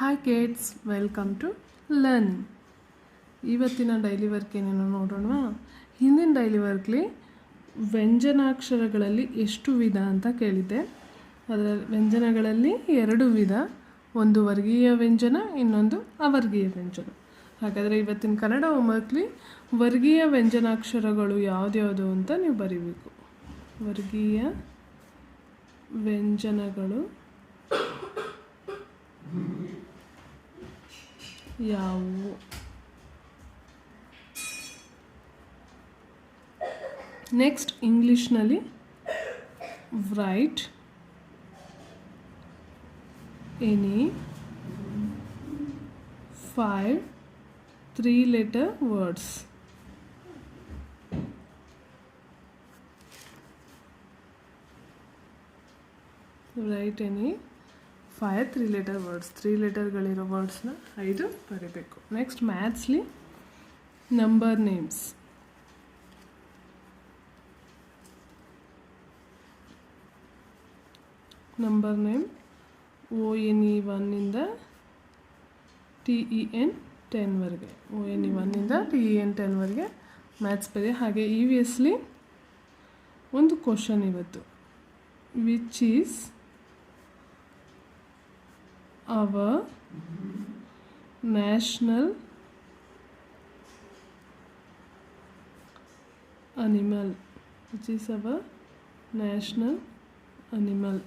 Hi ಕೇಟ್ಸ್ welcome to learning ಇವತ್ತಿನ daily work ಏನೇನು ನೋಡೋಣ ಹಿಂದಿನ ಡೈಲಿ ವರ್ಕ್ಲಿ ವ್ಯಂಜನಾಕ್ಷರಗಳಲ್ಲಿ ಎಷ್ಟು ವಿಧ ಅಂತ ಕೇಳಿದ್ದೆ. ಅದರ ವ್ಯಂಜನಗಳಲ್ಲಿ ಎರಡು ವಿಧ, ಒಂದು ವರ್ಗೀಯ ವ್ಯಂಜನ, ಇನ್ನೊಂದು ಅವರ್ಗೀಯ ವ್ಯಂಜನ. ಹಾಗಾದರೆ ಇವತ್ತಿನ ಕನ್ನಡ ಹೋಮ್ವರ್ಕ್ಲಿ ವರ್ಗೀಯ ವ್ಯಂಜನಾಕ್ಷರಗಳು ಯಾವುದ್ಯಾವುದು ಅಂತ ನೀವು ಬರೀಬೇಕು. ವರ್ಗೀಯ ವ್ಯಂಜನಗಳು ಯಾವುವು ನೆಕ್ಸ್ಟ್ ಇಂಗ್ಲೀಷ್ನಲ್ಲಿ write any five three letter words write any five three letter words three ಲೆಟರ್ಗಳಿರೋ ವರ್ಡ್ಸ್ನ ಐದು ಬರೀಬೇಕು next ಮ್ಯಾಥ್ಸ್ಲಿ number names number name O N E ಒನ್ನಿಂದ T E N ಟೆನ್ವರೆಗೆ ಓ ಎನ್ ಇ ಒನ್ನಿಂದ ಟಿ ಇ ಎನ್ ಟೆನ್ವರೆಗೆ maths ಬರೀ ಹಾಗೆ. E V ಎಸ್ಲಿ ಒಂದು ಕ್ವಶನ್ ಇವತ್ತು which is our national animal which is our national animal